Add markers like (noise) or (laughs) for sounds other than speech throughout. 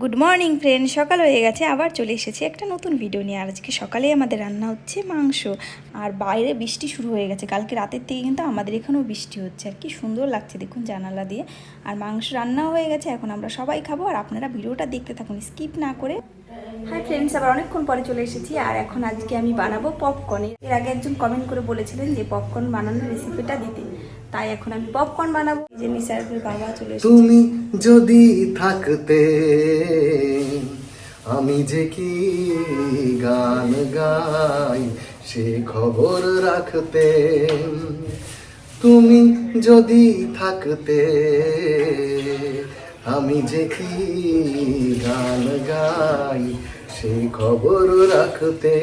Good morning friend সকাল হয়ে গেছে, আবার চলে এসেছি একটা নতুন ভিডিও নিয়ে। আর আজকে সকালে আমাদের রান্না হচ্ছে মাংস। আর বাইরে বৃষ্টি শুরু হয়ে গেছে। কালকে রাতের থেকে কিন্তু আমাদের এখানেও বৃষ্টি হচ্ছে। আর কি সুন্দর লাগছে দেখুন জানালা দিয়ে। আর মাংস রান্নাও হয়ে গেছে, এখন আমরা সবাই খাব। আর আপনারা ভিডিওটা দেখতে থাকুন স্কিপ না করে। হাই ফ্রেন্ডস আবার অনেকক্ষণ পরে চলে এসেছি। আর এখন আজকে আমি বানাবো পপকর্ন এর আগে একজন কমেন্ট করে বলেছিলেন যে পপকর্ন বানানোর রেসিপিটা দিতে। তাই এখন আমি পপকর্ন বানাবো। যে নিসারের বাবা চলে তুমি যদি থাকতে, আমি যে কি গান গাই সে খবর রাখতে। তুমি যদি থাকতে, আমি যে কি গান গাই সে খবর রাখতে।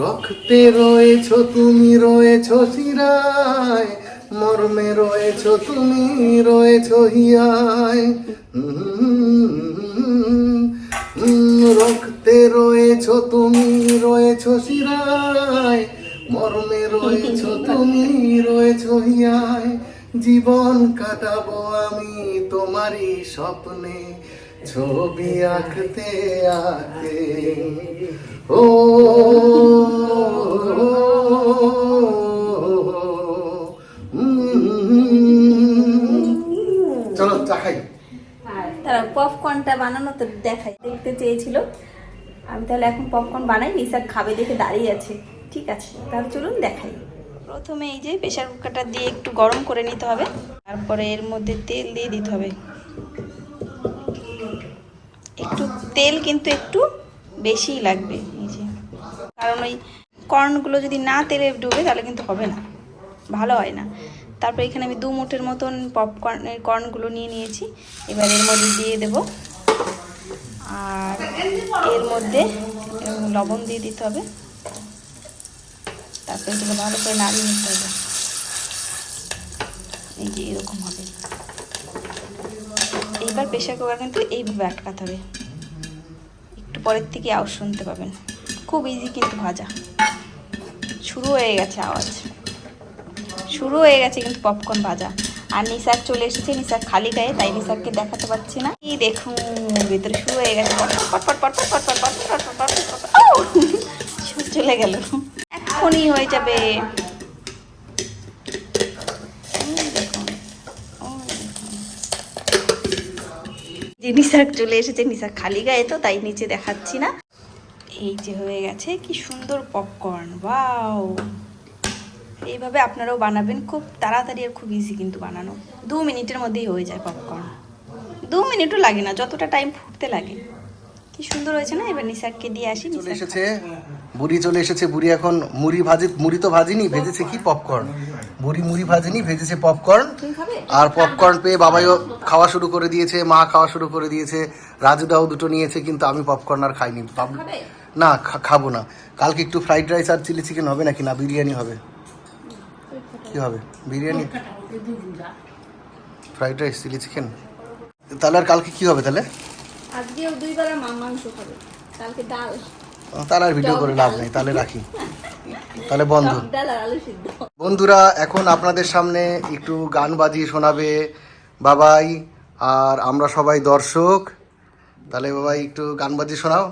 রক্তে রয়েছ, তুমি রয়েছ শিরায়, মর্মে রয়েছ, তুমি রয়েছ হিয়ায়। রক্তে রয়েছ, তুমি রয়েছ শিরায়, মর্মে রয়েছ, তুমি রয়েছ হিয়ায়। জীবন কাটাবো আমি তোমারই স্বপ্নে ছবি আঁকতে আঁকতে ও চলো চা খাই। তারা পপকর্নটা বানানো তো দেখাই দেখতে চেয়েছিল। আমি তাহলে এখন পপকর্ন বানাই নিসার খাবে দেখে দাঁড়িয়ে আছে। ঠিক আছে তাহলে চলুন দেখাই। প্রথমে এই যে প্রেশার কুকারটা দিয়ে একটু গরম করে নিতে হবে। তারপরে এর মধ্যে তেল দিয়ে দিতে হবে। তেল কিন্তু একটু বেশিই লাগবে, এই যে। কারণ ওই কর্নগুলো যদি না তেলে ডুবে, তাহলে কিন্তু হবে না, ভালো হয় না। তারপর এখানে আমি দু মুঠের মতন পপকর্নের কর্নগুলো নিয়ে নিয়েছি। এবার এর মধ্যে দিয়ে দেব। আর এর মধ্যে লবণ দিয়ে দিতে হবে। তারপর এগুলো ভালো করে নাড়িয়ে নিতে হবে। এই যে এরকম হবে। এইবার প্রেশার কুকার কিন্তু এইভাবে আটকাতে হবে। পরের থেকে আওয়াজ শুনতে পাবেন খুব ইজি কিন্তু ভাজা শুরু হয়ে গেছে আওয়াজ শুরু হয়ে গেছে কিন্তু পপকর্ন ভাজা আর নিসার চলে এসেছে নিসার খালি গায়ে তাই নিসারকে দেখাতে পারছি না এই দেখুন ভেতরে শুরু হয়ে গেছে পট পট পট পট পট যে নিসার চলে এসেছে নিসার খালি গায়ে তো তাই নিচে দেখাচ্ছি না। এই যে হয়ে গেছে কি সুন্দর পপকর্ন বাও এইভাবে আপনারাও বানাবেন খুব তাড়াতাড়ি আর খুব ইজি কিন্তু বানানো। দু মিনিটের মধ্যেই হয়ে যায় পপকর্ন দু মিনিটও লাগে না যতটা টাইম ফুটতে লাগে। কি সুন্দর হয়েছে না? এবার নিসারকে দিয়ে আসি চলে এসেছে। বুড়ি চলে এসেছে বুড়ি এখন মুড়ি ভাজি মুড়ি তো ভাজিনি ভেজেছে কি পপকর্ন বুড়ি মুড়ি ভাজিনি ভেজেছে পপকর্ন আর পপকর্ন পেয়ে বাবাইও খাওয়া শুরু করে দিয়েছে মা খাওয়া শুরু করে দিয়েছে রাজুদাও দুটো নিয়েছে কিন্তু আমি পপকর্ন আর খাইনি। না খাব না। কালকে একটু ফ্রাইড রাইস আর চিলি চিকেন হবে নাকি? না বিরিয়ানি হবে। কি হবে? Biryani? Fried rice chilli chicken তাহলে আর কালকে কি হবে তাহলে? আজকেও দুই বেলা মাংস খাবে। কালকে ডাল। তাহলে আর ভিডিও করে লাভ নেই, তাহলে রাখি। তাহলে বন্ধ। বন্ধুরা, এখন আপনাদের সামনে একটু গান বাজিয়ে শোনাবে বাবাই আর আমরা সবাই দর্শক। তাহলে বাবাই, একটু গান বাজিয়ে শোনাও।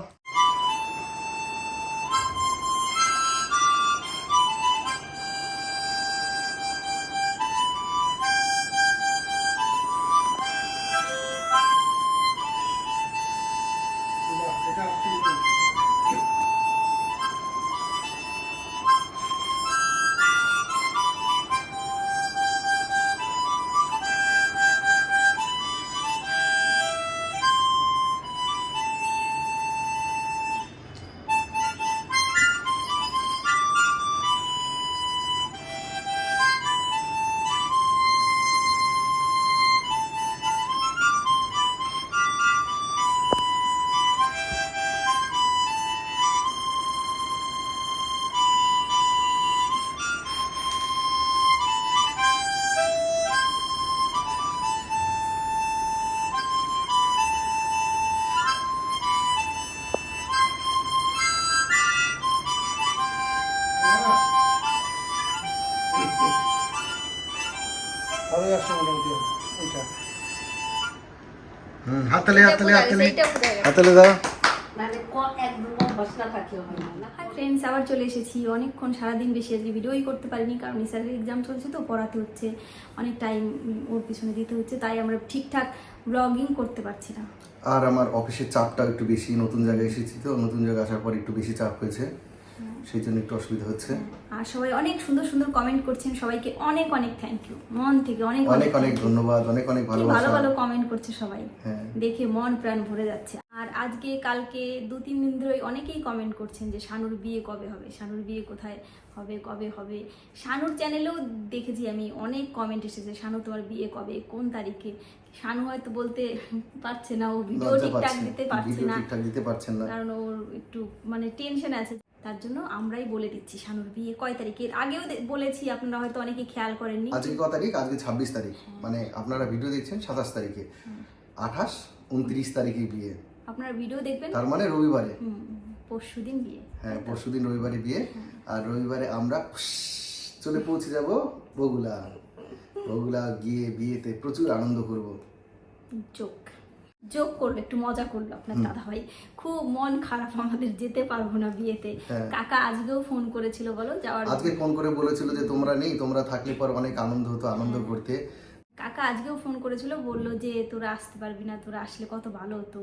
হাততালি হাততালি হাততালি। হাততালি দাও। মানে ফ্রেন্ডস আবার চলে এসেছি। অনেকক্ষণ সারাদিন বেশি আজকে ভিডিওই করতে পারিনি কারণ নিসারের এক্সাম চলছে তো পড়াতে হচ্ছে। অনেক টাইম ওর পিছনে দিতে হচ্ছে তাই আমরা ঠিকঠাক ব্লগিং করতে পারছি না। আর আমার অফিসের চাপটা একটু বেশি। নতুন জায়গায় এসেছি তো নতুন জায়গায় আসার পর একটু বেশি চাপ হয়েছে। সেই জন্য একটু অসুবিধা হচ্ছে। আর সবাই অনেক সুন্দর সুন্দর কমেন্ট করছেন। সবাইকে অনেক অনেক থ্যাংক ইউ মন থেকে অনেক অনেক অনেক ধন্যবাদ অনেক অনেক কি ভালো ভালো কমেন্ট করছে সবাই। হ্যাঁ। দেখে মন প্রাণ ভরে যাচ্ছে। আর আজকে কালকে দু তিন দিন ধরে অনেকেই কমেন্ট করছেন যে শানুর বিয়ে কবে হবে? শানুর বিয়ে কোথায় হবে? কবে হবে? শানুর চ্যানেলেও দেখেছি আমি অনেক কমেন্ট এসেছে। শানু তোমার বিয়ে কবে? কোন তারিখে? শানু হয়তো বলতে পারছে না। ও ভিডিও ঠিকঠাক দিতে পারছে না। কারণ ওর একটু মানে টেনশন আছে। তার জন্য আমরাই বলে দিচ্ছি শানুর বিয়ে কয় তারিখের? আগেও বলেছি আপনারা হয়তো অনেকে খেয়াল করেননি। আজকে ক তারিখ? আজকে ছাব্বিশ তারিখ। মানে আপনারা ভিডিও দেখছেন সাতাশ তারিখে। আঠাশ উনত্রিশ তারিখে বিয়ে। আপনারা ভিডিও দেখবেন? তার মানে রবিবারে। পরশু দিন বিয়ে। হ্যাঁ পরশুদিন রবিবারে বিয়ে। আর রবিবারে আমরা চলে পৌঁছে যাব বগুলা। বগুলা গিয়ে বিয়েতে প্রচুর আনন্দ করব। যোগ যোগ করল একটু মজা করল আপনার দাদা ভাই খুব মন খারাপ আমাদের যেতে পারব না বিয়েতে। হ্যাঁ। কাকা আজকেও ফোন করেছিল বলো যাওয়ার আজকে ফোন করে বলেছিল যে তোমরা নেই তোমরা থাকলে পর অনেক আনন্দ হতো আনন্দ করতে। কাকা আজকেও ফোন করেছিল বলল যে তোরা আসতে পারবি না তোরা আসলে কত ভালো হতো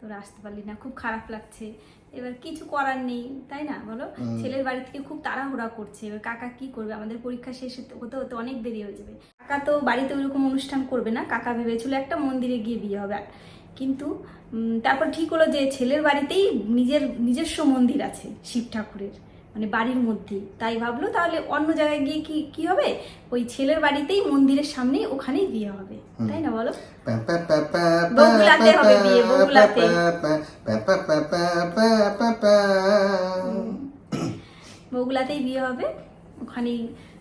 তোরা আসতে পারলি না খুব খারাপ লাগছে। এবার কিছু করার নেই তাই না বলো? ছেলের বাড়ি থেকে খুব তাড়াহুড়া করছে এবার কাকা কি করবে? আমাদের পরীক্ষা শেষ হতে হতে হতে অনেক দেরি হয়ে যাবে। কাকা তো বাড়িতে ওইরকম অনুষ্ঠান করবে না কাকা ভেবেছিল একটা মন্দিরে গিয়ে বিয়ে হবে। কিন্তু তারপর ঠিক হলো যে ছেলের বাড়িতেই নিজের নিজস্ব মন্দির আছে শিব ঠাকুরের মানে বাড়ির মধ্যেই তাই ভাবলো তাহলে অন্য জায়গায় গিয়ে কি কি হবে ওই ছেলের বাড়িতেই মন্দিরের সামনেই ওখানেই বিয়ে হবে তাই না বলো বগুলাতে হবে বিয়ে, বগুলাতে। বগুলাতেই বিয়ে হবে ওখানেই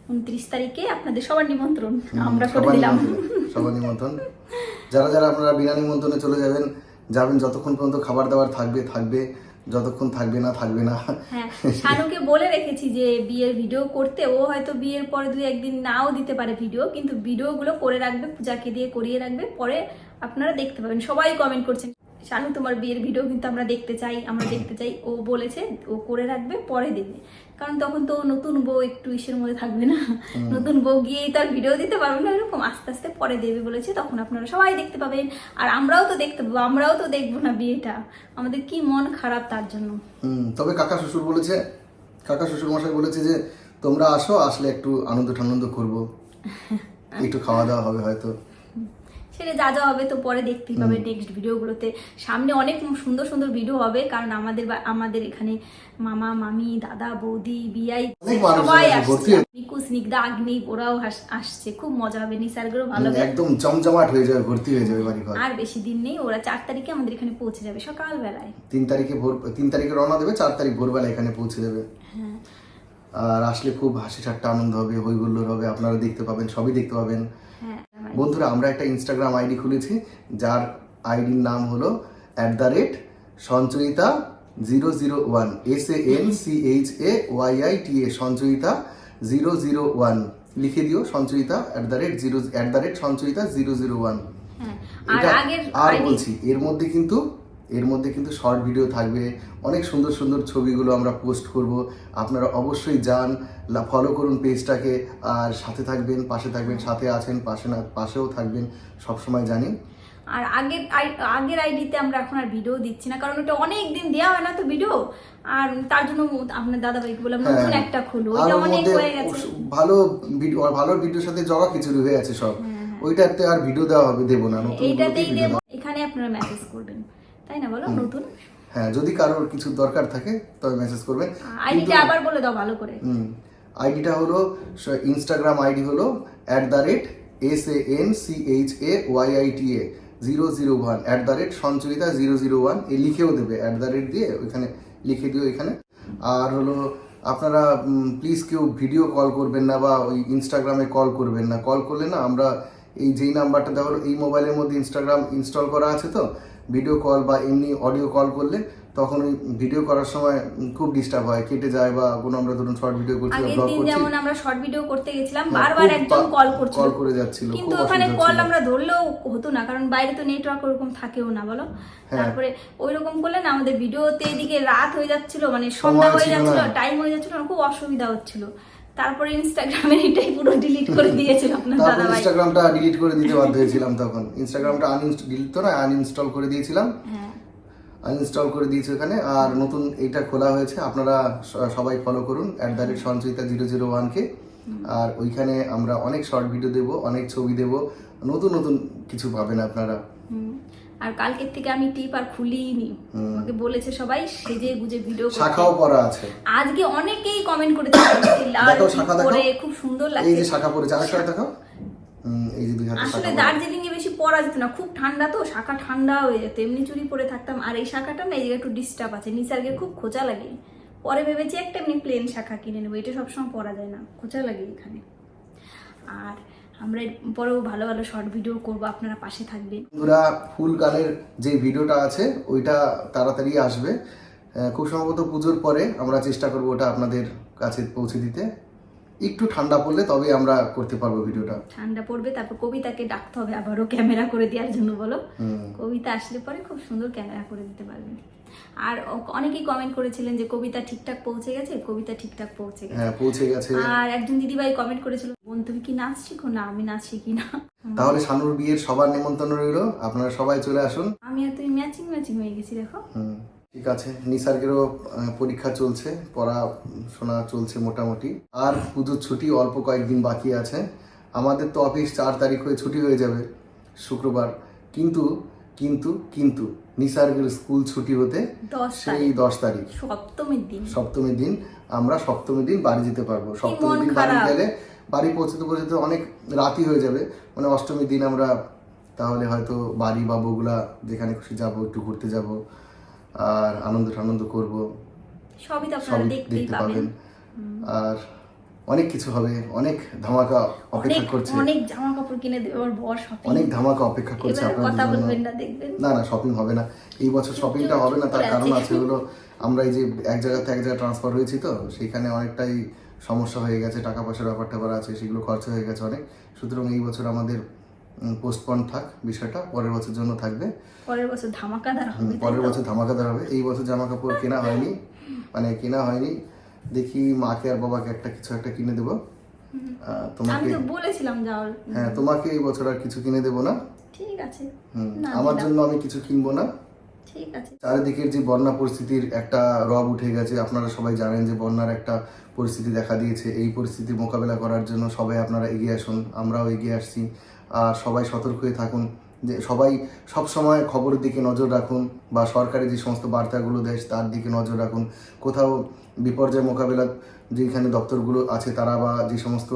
উনত্রিশ তারিখে আপনাদের সবার নিমন্ত্রণ আমরা করে দিলাম সবার নিমন্ত্রণ যারা যারা আপনারা বিনা নিমন্ত্রণে চলে যাবেন যাবেন যতক্ষণ পর্যন্ত খাবার দাবার থাকবে থাকবে, যতক্ষণ থাকবে না থাকবে না। হ্যাঁ শানুকে বলে রেখেছি যে বিয়ের ভিডিও করতে, ও হয়তো বিয়ের পরে দুই একদিন নাও দিতে পারে ভিডিও কিন্তু ভিডিওগুলো করে রাখবে, পূজাকে দিয়ে করিয়ে রাখবে, পরে আপনারা দেখতে পাবেন। সবাই কমেন্ট করছেন। শানু তোমার বিয়ের ভিডিও কিন্তু আমরা দেখতে চাই আমরা দেখতে চাই। ও বলেছে ও করে রাখবে পরে দেবে কারণ তখন তো নতুন বউ একটু ইসের মধ্যে থাকবে না। নতুন বউ গিয়েই তার ভিডিও দিতে পারবে না এরকম আস্তে আস্তে পরে দেবে বলেছে তখন আপনারা সবাই দেখতে পাবেন। আর আমরাও তো দেখতে পাবো আমরাও তো দেখব না বিয়েটা। আমাদের কি মন খারাপ তার জন্য। হুম, তবে কাকা শ্বশুর বলেছে কাকা শ্বশুর মশাই বলেছে যে তোমরা আসো আসলে একটু আনন্দ ঠানন্দ করব। (laughs) একটু খাওয়া দাওয়া হবে হয়তো। সেটা যা যা হবে তো পরে দেখতেই পাবে নেক্সট ভিডিওগুলোতে সামনে অনেক সুন্দর সুন্দর ভিডিও হবে কারণ আমাদের আমাদের এখানে মামা মামি দাদা বৌদি বিয়াই সবাই আসছে। নিকু স্নিগ্ধা আগ্নি ওরাও আসছে। খুব মজা হবে। নিসারগুলো ভালো হবে। একদম জমজমাট হয়ে যাবে ভর্তি হয়ে যাবে বাড়ি আর বেশি দিন নেই ওরা চার তারিখে আমাদের এখানে পৌঁছে যাবে সকালবেলায়। তিন তারিখে ভোর তিন তারিখে রওনা দেবে চার তারিখ ভোরবেলা এখানে পৌঁছে যাবে। হ্যাঁ। আর আসলে খুব হাসি ঠাট্টা আনন্দ হবে হই হুল্লোড় হবে আপনারা দেখতে পাবেন সবই দেখতে পাবেন। বন্ধুরা আমরা একটা ইনস্টাগ্রাম আইডি খুলেছি যার আইডির নাম হলো at the rate Sanchayita zero zero one S A N C H A Y I T A Sanchayita zero zero one লিখে দিও Sanchayita at the rate zero at the rate Sanchayita zero zero one হ্যাঁ আর বলছি এর মধ্যে কিন্তু এর মধ্যে কিন্তু শর্ট ভিডিও থাকবে। অনেক সুন্দর সুন্দর ছবিগুলো আমরা পোস্ট করব। আপনারা অবশ্যই যান ফলো করুন পেজটাকে আর সাথে থাকবেন পাশে থাকবেন সাথে আছেন পাশে না পাশেও থাকবেন সবসময় জানি। আর আগের আগের আইডিতে আমরা এখন আর ভিডিও দিচ্ছি না কারণ ওটা অনেক দিন দেওয়া হয় না তো ভিডিও আর তার জন্য আপনার দাদা ভাইকে বললাম নতুন হ্যাঁ। একটা খুলো আর অনেক হয়ে গেছে। হ্যাঁ, ভালো ভিডিও আর ভালো ভিডিওর সাথে জগা খিচুড়ি হয়ে আছে সব। ওইটাতে আর ভিডিও দেওয়া হবে দেবো না নতুন এইটাতেই দেবো। এখানে আপনারা মেসেজ করবেন। তাই না বলো? নতুন? হ্যাঁ যদি কারোর কিছু দরকার থাকে তবে মেসেজ করবেন আইডিটা আবার বলে দাও ভালো করে। আইডিটা হলো ইনস্টাগ্রাম আইডি হলো at the rate S A N C H A Y I T A zero zero one at the rate Sanchayita zero zero one এ লিখেও দেবে অ্যাট দ্য রেট দিয়ে ওইখানে লিখে দিও এখানে। আর হলো আপনারা প্লিজ কেউ ভিডিও কল করবেন না বা ওই ইনস্টাগ্রামে কল করবেন না। কল করলে না আমরা এই যেই নাম্বারটা দেওয়া হলো এই মোবাইলের মধ্যে ইনস্টাগ্রাম ইনস্টল করা আছে তো? ভিডিও কল বা এমনি অডিও কল করলে তখন ওই ভিডিও করার সময় খুব ডিস্টার্ব হয় কেটে যায় বা কোনো আমরা ধরুন শর্ট ভিডিও করছি বা আগের ব্লগ দিন করছি। যেমন আমরা শর্ট ভিডিও করতে গেছিলাম হ্যাঁ, বারবার একজন কল করছিল। কল করে যাচ্ছিল, কিন্তু ওখানে কল আমরা ধরলেও হতো না কারণ বাইরে তো নেটওয়ার্ক ওরকম থাকেও না বলো? হ্যাঁ। তারপরে ওই রকম করলে না আমাদের ভিডিওতে এদিকে রাত হয়ে যাচ্ছিল মানে সন্ধ্যা হয়ে ছিল যাচ্ছিল টাইম হয়ে যাচ্ছিল খুব অসুবিধা হচ্ছিল। তারপরে ইনস্টাগ্রামে এটাই পুরো ডিলিট করে দিয়েছিল আপনার দাদা ভাই ইনস্টাগ্রামটা ডিলিট করে দিতে বাধ্য হয়েছিলাম তখন। ইনস্টাগ্রামটা আনইনস্টল ডিলিট তো না আনইনস্টল করে দিয়েছিলাম। হ্যাঁ। আনইনস্টল করে দিয়েছি ওখানে। আর নতুন এইটা খোলা হয়েছে আপনারা সবাই ফলো করুন at the rate Sanchayita zero zero ওয়ানকে আর ওইখানে আমরা অনেক শর্ট ভিডিও দেবো অনেক ছবি দেবো নতুন নতুন কিছু পাবেন আপনারা। আর কালকের থেকে আমি টিপ আর খুলিনি। আমাকে বলেছে সবাই সেজে গুজে ভিডিও শাখাও পরা আছে। আজকে অনেকেই কমেন্ট করেছে লাল। পরে খুব সুন্দর লাগছে এই যে শাখা পড়েছে আরেকটা দেখো আসলে দার্জিলিং এ বেশি পরা যেত না খুব ঠান্ডা তো শাখা ঠান্ডা হয়ে যেত এমনি চুরি পরে থাকতাম। আর এই শাখাটা না এই জায়গায় একটু ডিস্টার্ব আছে নিসার্গের খুব খোঁচা লাগে। পরে ভেবেছি একটা এমনি প্লেন শাখা কিনে নেব এটা সবসময় পরা যায় না খোঁচা লাগে এখানে। আর আমরা পরেও ভালো ভালো শর্ট ভিডিও করব আপনারা পাশে থাকবেন। বন্ধুরা ফুল গানের যে ভিডিওটা আছে ওইটা তাড়াতাড়ি আসবে। খুব সম্ভবত পুজোর পরে আমরা চেষ্টা করব ওটা আপনাদের কাছে পৌঁছে দিতে। একটু ঠান্ডা পড়লে তবে আমরা করতে পারব ভিডিওটা। ঠান্ডা পড়বে তারপর কবিতাকে ডাকতে হবে আবারও ক্যামেরা করে দেওয়ার জন্য বলো। কবিতা আসলে পরে খুব সুন্দর ক্যামেরা করে দিতে পারবেন। আর অনেকেই কমেন্ট করেছিলেন যে কবিতা ঠিকঠাক পৌঁছে গেছে কবিতা ঠিকঠাক পৌঁছে গেছে। হ্যাঁ পৌঁছে গেছে। আর একজন দিদিভাই কমেন্ট করেছিল বোন তুমি কি নাচ শিখো? না আমি নাচ শিখি না। তাহলে শানুর বিয়ের সবার নেমন্তন্ন রইল আপনারা সবাই চলে আসুন। আমি আর তুমি ম্যাচিং ম্যাচিং হয়ে গেছি দেখো। হুম, ঠিক আছে। নিসার্গেরও পরীক্ষা চলছে পড়াশোনা চলছে মোটামুটি। আর পুজোর ছুটি অল্প কয়েকদিন বাকি আছে। আমাদের তো অফিস চার তারিখ হয়ে ছুটি হয়ে যাবে শুক্রবার। কিন্তু কিন্তু কিন্তু। নিসার্গের স্কুল ছুটি হতে সেই দশ তারিখ। সপ্তমীর দিন। সপ্তমীর দিন আমরা সপ্তমীর দিন বাড়ি যেতে পারব। সপ্তমীর দিন বাড়ি গেলে বাড়ি পৌঁছতে পৌঁছতে অনেক রাতই হয়ে যাবে। মানে অষ্টমীর দিন আমরা তাহলে হয়তো বাড়ি বা বগুলা যেখানে খুশি যাব একটু ঘুরতে যাব আর আনন্দ টানন্দ করব। সবই দেখতে পাবেন। আর অনেক কিছু হবে অনেক ধামাকা অপেক্ষা করছে। অনেক জামা কাপড় কিনে দেবে ওর বর শপিং অনেক ধামাকা অপেক্ষা করছে এবার কথা বলবেন না দেখবেন। না না শপিং হবে না। এই বছর শপিংটা হবে না তার কারণ আছি। হলো আমরা এই যে এক জায়গা থেকে এক জায়গায় ট্রান্সফার হয়েছি তো সেখানে অনেকটাই সমস্যা হয়ে গেছে টাকা পয়সার ব্যাপার ট্যাপার আছে সেগুলো খরচা হয়ে গেছে অনেক। সুতরাং এই বছর আমাদের পোস্টপন থাক বিষয়টা পরের বছর জন্য থাকবে। পরের বছর ধামাকাদার হবে পরের বছর ধামাকাদার হবে। এই বছর জামা কাপড় কেনা হয়নি মানে কেনা হয়নি। দেখি মাকে আর বাবাকে একটা কিছু একটা কিনে দেবো। আমি তোমাকে তো বলেছিলাম যাওয়ার। হ্যাঁ তোমাকে এই বছর আর কিছু কিনে দেবো না। ঠিক আছে। আমার জন্য আমি কিছু কিনবো না। ঠিক আছে। চারিদিকের যে বন্যা পরিস্থিতির একটা রব উঠে গেছে আপনারা সবাই জানেন যে বন্যার একটা পরিস্থিতি দেখা দিয়েছে। এই পরিস্থিতি মোকাবেলা করার জন্য সবাই আপনারা এগিয়ে আসুন আমরাও এগিয়ে আসছি। আর সবাই সতর্ক হয়ে থাকুন। যে সবাই সব সময় খবরের দিকে নজর রাখুন বা সরকারি যে সমস্ত বার্তাগুলো দেয় তার দিকে নজর রাখুন। কোথাও বিপর্যয় মোকাবেলা যেখানে দপ্তরগুলো আছে তারা বা যে সমস্ত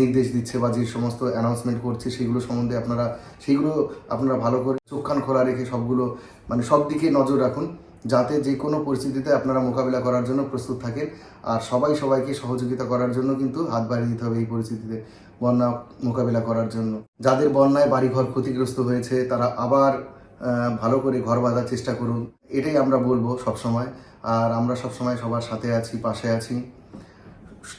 নির্দেশ দিচ্ছে বা যে সমস্ত অ্যানাউন্সমেন্ট করছে সেগুলো সম্বন্ধে আপনারা সেগুলো আপনারা ভালো করে চোখ কান খোলা রেখে সবগুলো মানে সব দিকে নজর রাখুন যাতে যে কোনো পরিস্থিতিতে আপনারা মোকাবিলা করার জন্য প্রস্তুত থাকেন। আর সবাই সবাইকে সহযোগিতা করার জন্য কিন্তু হাত বাড়িয়ে দিতে হবে এই পরিস্থিতিতে। বন্যা মোকাবিলা করার জন্য। যাদের বন্যায় বাড়িঘর ক্ষতিগ্রস্ত হয়েছে, তারা আবার ভালো করে ঘর বাঁধার চেষ্টা করুন। এটাই আমরা বলব সব সময় আর আমরা সব সময় সবার সাথে আছি, পাশে আছি।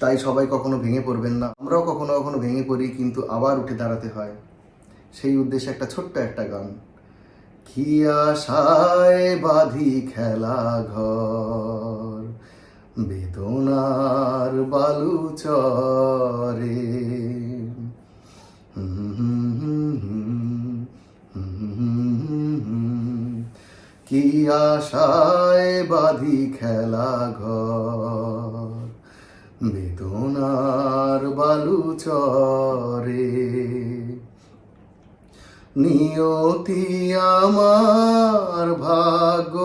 তাই সবাই কখনো ভেঙে পড়বেন না। আমরাও কখনো কখনো ভেঙে পড়ি, কিন্তু আবার উঠে দাঁড়াতে হয়। সেই উদ্দেশ্যে একটা ছোট্ট একটা গান। কি আশায় বাঁধি খেলা ঘর, বেদনার বালু চরে। কি আশায় বাঁধি খেলা ঘর? বেদনার বালু চরে। নিয়তি আমার ভাগ্য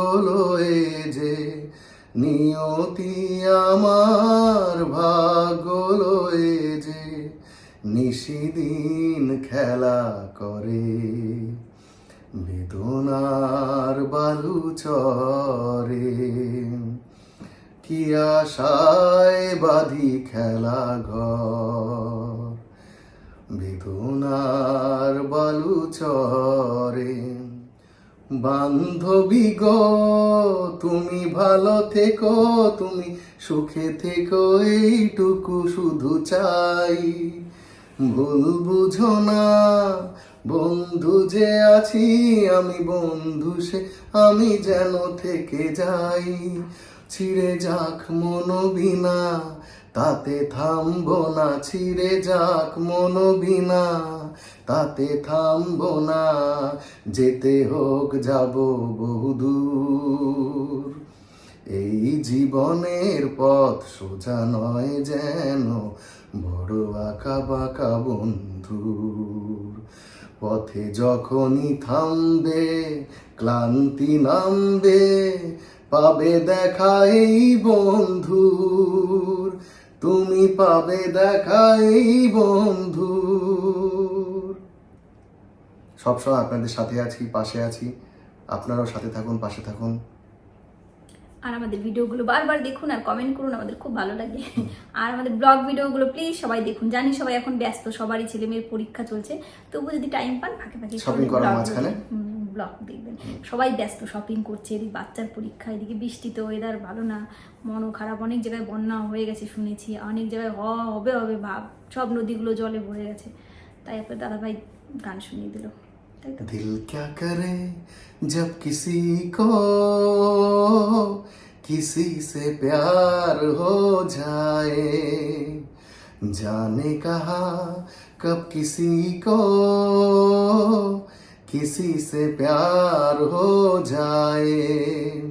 যে, নিয়তি আমার ভাগ্য যে, নিশিদিন খেলা করে। বেদনার বালু চরে। কি আশায় বাঁধি খেলা ঘর। বেদ বালু বালুচরে বান্ধবী গো, তুমি ভালো থেকো, তুমি সুখে থেকো, এইটুকু শুধু চাই। ভুল বুঝো না বন্ধু যে আছি, আমি বন্ধু সে, আমি যেন থেকে যাই। ছিঁড়ে যাক মনোবিনা তাতে থামবো না। ছিঁড়ে যাক মনোবিনা তাতে থামবো না। যেতে হোক, যাব বহুদূর এই জীবনের পথ সোজা নয় যেন, বড় আঁকা বাঁকা বন্ধুর। পথে যখনই থামবে, ক্লান্তি নামবে, পাবে দেখা এই বন্ধুর। তুমি পাবে দেখা এই বন্ধুর। সবসময় আপনাদের সাথে আছি, পাশে আছি। আপনারাও সাথে থাকুন, পাশে থাকুন। আর আমাদের ভিডিওগুলো বারবার দেখুন আর কমেন্ট করুন আমাদের খুব ভালো লাগে। আর আমাদের ব্লগ ভিডিওগুলো প্লিজ সবাই দেখুন। জানি সবাই এখন ব্যস্ত সবারই ছেলে মেয়ের পরীক্ষা চলছে। তবু যদি টাইম পান ফাঁকে ফাঁকে? ব্লগ দেখবেন। সবাই ব্যস্ত শপিং করছে এদিকে বাচ্চার পরীক্ষা এদিকে বৃষ্টিতে ওয়েদার ভালো না। মনও খারাপ অনেক জায়গায় বন্যা হয়ে গেছে শুনেছি। অনেক জায়গায় হ হবে হবে ভাব। সব নদীগুলো জলে ভরে গেছে। তাই আপনার দাদাভাই গান শুনিয়ে দিল। তো दिल क्या करे जब किसी को, किसी से प्यार हो जाए? जाने कहा, कब किसी को, किसी से प्यार हो जाए?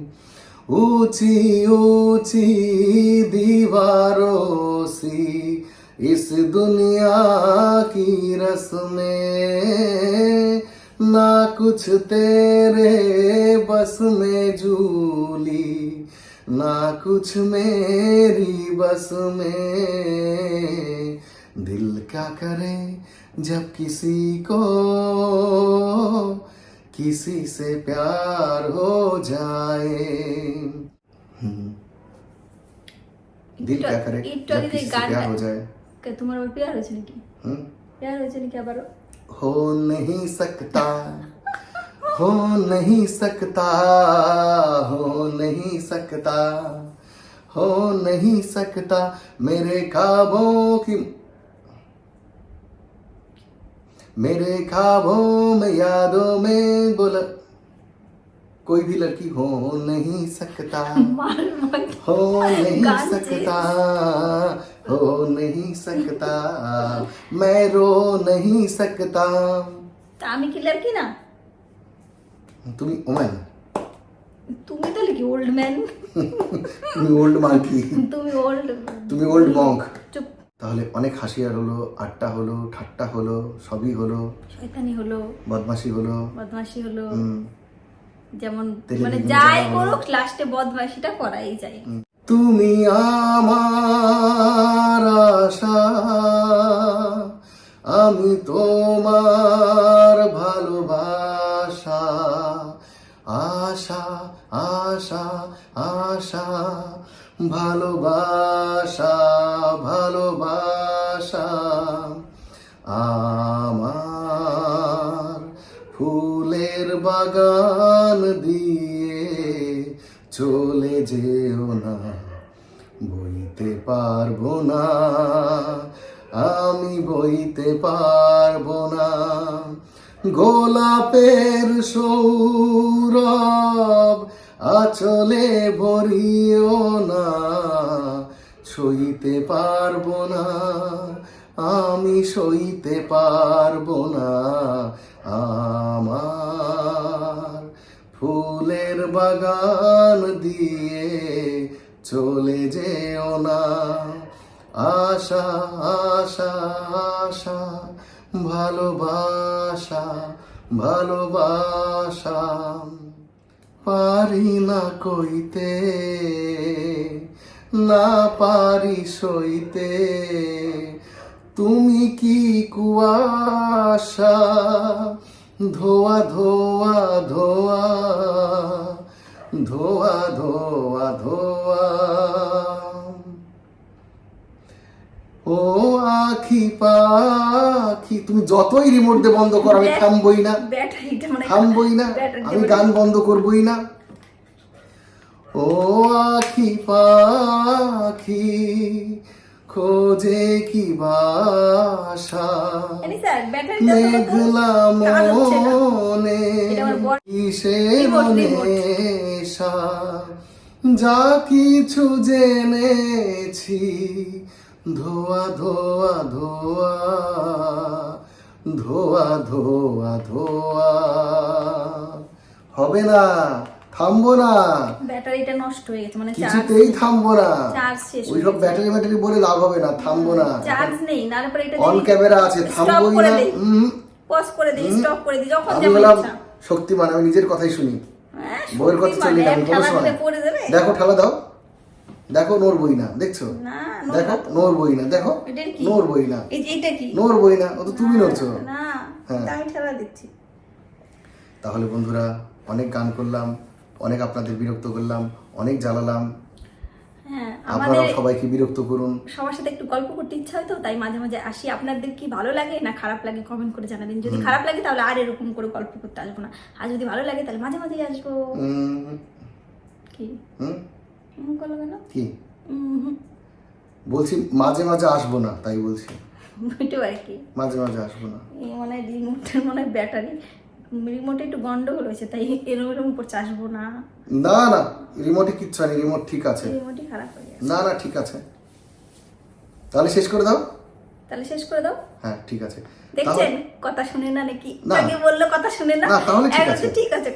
ऊँची ऊँची दीवारों सी इस दुनिया की रस्में। ना कुछ तेरे बस में झूली ना कुछ मेरी बस में दिल क्या करे जब किसी को किसी से प्यार हो जाए हम्म। दिल क्या करे একটু जब আগে যে किसी से গানটা प्यार हो जाए কে, তোমার আবার পেয়ার হয়েছে নাকি हम्म? পেয়ার হয়েছে নাকি আবারও हो नहीं सकता, हो नहीं सकता, हो नहीं सकता, हो नहीं सकता मेरे ख्वाबों की, मेरे ख्वाबों में यादों में बोला कोई भी लड़की हो नहीं सकता মার মার हो नहीं गान सकता हो नहीं सकता मैं रो नहीं सकता তা আমি কি লাকি না তুমি ওম্যান তুমি তাহলে কি ওল্ড ম্যান তুমি ওল্ড মাঙ্কি তুমি ওল্ড তুমি ওল্ড মঙ্ক চুপ তাহলে অনেক হাসি আর হলো আটটা হলো ঠাট্টা হলো সবই হলো শয়তানি হলো বদমাশি হলো বদমাশি হলো হুম। যেমন মানে যাই করুক লাস্টে বদমাশিটা করাই যায়। তুমি আমার আশা আমি তোমার ভালোবাসা। আশা আশা আশা ভালোবাসা ভালোবাসা। আমার ফুলের বাগান চলে যেও না, বইতে পারব না, আমি বইতে পারব না। গোলাপের সৌরভ আচলে ভরিও না, সইতে পারব না, আমি সইতে পারব না, আমার বাগান দিয়ে চলে যেও না। আশা আশা আশা, ভালোবাসা ভালোবাসা পারি না কইতে, না পারি সইতে। তুমি কি কুয়াশা ধোয়া ধোয়া ধোয়া ধোয়া ধোয়া ধোয়া। ও আখি পাখি তুমি যতই রিমোট দিয়ে বন্ধ করো আমি থামবই না। মানে থামবই না। আমি মানে- গান বন্ধ করবই না। ও আখি পাখি খোঁজে কি বাসা? মনে যা কিছু জেনেছি ধোয়া ধোয়া ধোয়া ধোয়া ধোয়া ধোয়া। হবে না। থামবো না। ব্যাটারিটা নষ্ট হয়ে গেছে মানে কিছুতেই থামবো না। চার্জ শেষ হয়ে ওইসব ব্যাটারি ব্যাটারি বলে লাভ হবে না থামবো না। চার্জ নেই পরে এটা অন ক্যামেরা আছে থামবোই না। পজ করে দিই স্টপ করে দিই যখন যেমন ইচ্ছা। শক্তিমান আমি নিজের কথাই শুনি। হ্যাঁ, বউয়ের কথা শক্তিমান, চলি না কোনো সময় দেখো ঠেলা দাও। দেখো নোর বই না দেখছ? না দেখো বই না দেখো। কি? নড়বই না। এটা কি? নড়বই না ও তো তুমি নড়ছো। না হ্যাঁ। আমি ঠেলা দিচ্ছি। তাহলে বন্ধুরা অনেক গান করলাম। অনেক আপনাদের বিরক্ত করলাম অনেক জ্বালালাম। হ্যাঁ আপনারা সবাইকে বিরক্ত করুন। সবার সাথে একটু গল্প করতে ইচ্ছা হয় তো তাই মাঝে মাঝে আসি। আপনাদের কি ভালো লাগে না খারাপ লাগে? কমেন্ট করে জানাবেন। যদি খারাপ লাগে তাহলে আর এরকম করে গল্প করতে আসব না। আর যদি ভালো লাগে তাহলে মাঝে মাঝেই আসব। কি? হুম? হুম করল কেন? কি? হুম, হুম। বলছি মাঝে মাঝে আসব না তাই বলছি। (laughs) বুঝতে পারি কি। মাঝে মাঝে আসব না। এই মনে রিমোটের মনে হয় ব্যাটারি। রিমোটে একটু গন্ডগোল হয়েছে তাই এরম এরম করছে আসব না। না না রিমোটে কিচ্ছু হয়নি রিমোট ঠিক আছে। রিমোটই খারাপ হয়ে গেছে। না না ঠিক আছে। তাহলে শেষ করে দাও? তাহলে শেষ করে দাও? হ্যাঁ ঠিক আছে। দেখছেন? কথা শুনে না নাকি। আগে বলল কথা শুনে না? না, তাহলে ঠিক আছে। ঠিক আছে।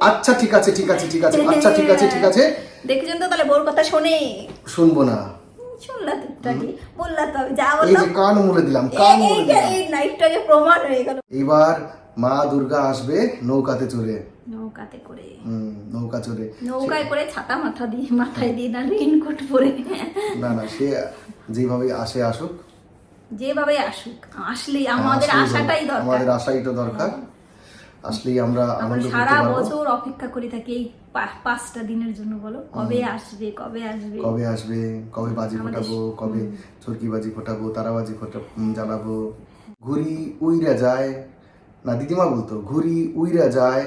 আচ্ছা ঠিক আছে ঠিক আছে ঠিক আছে। আচ্ছা ঠিক আছে ঠিক আছে। দেখেছেন তো তাহলে বোর কথা শোনে। শুনব না। শুনলা তো বললা তো আমি যা বললাম। যে কান মুলে দিলাম কান এই- দিলাম। এই নাইটটা যে প্রমাণ হয়ে গেল। এবার মা দুর্গা আসবে নৌকাতে চড়ে। নৌকাতে করে। হুম নৌকা চড়ে। নৌকায় করে ছাতা মাথা দিয়ে মাথায় দিয়ে না রেইনকোট পরে। না না সে যেভাবে আসে আসুক। যেভাবে আসুক আসলেই হ্যাঁ, আমাদের আশাটাই দরকার। আমাদের আশাই তো দরকার। আসলেই আমরা আনন্দ করতে সারা বছর অপেক্ষা করে থাকি এই পাঁচটা দিনের জন্য বলো। কবে আসবে কবে আসবে? কবে আসবে কবে বাজি ফোটাবো কবে চরকি বাজি ফোটাবো তারাবাজি ফোটা জ্বালাবো। ঘুড়ি উইরা যায়। না দিদিমা বলতো ঘুরি উইরা যায়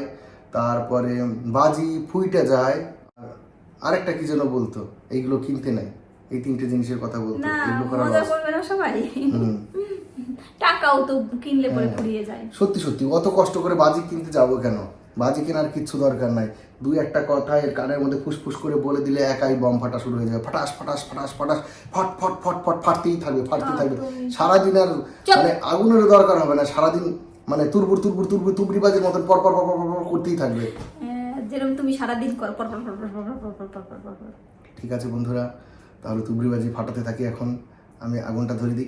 তারপরে বাজি ফুইটা যায়। আর আরেকটা কি যেন বলতো এইগুলো কিনতে নাই। এই তিনটে জিনিসের কথা বলতো এগুলো করা সবাই। (laughs) টাকাও তো কিনলে পরে ফুরিয়ে যায় সত্যি সত্যি অত কষ্ট করে বাজি কিনতে যাব কেন বাজি কেনার কিচ্ছু দরকার নাই দুই একটা কথা এর কানের মধ্যে ফুসফুস করে বলে দিলে একাই বম ফাটা শুরু হয়ে যাবে ফাটাস ফাটাস ফাটাস ফাটাস ফট ফট ফট ফট ফাটতেই থাকবে ফাটতেই থাকবে সারাদিন আর মানে আগুনের দরকার হবে না সারাদিন মানে তুরবুর তুরবুর তুরবুর তুবড়ি বাজির মতন পর পর পর পর করতেই থাকবে যেরকম তুমি সারাদিন কর পর পর পর পর ঠিক আছে বন্ধুরা তাহলে তুবড়ি বাজি ফাটাতে থাকি এখন আমি আগুনটা ধরে দিই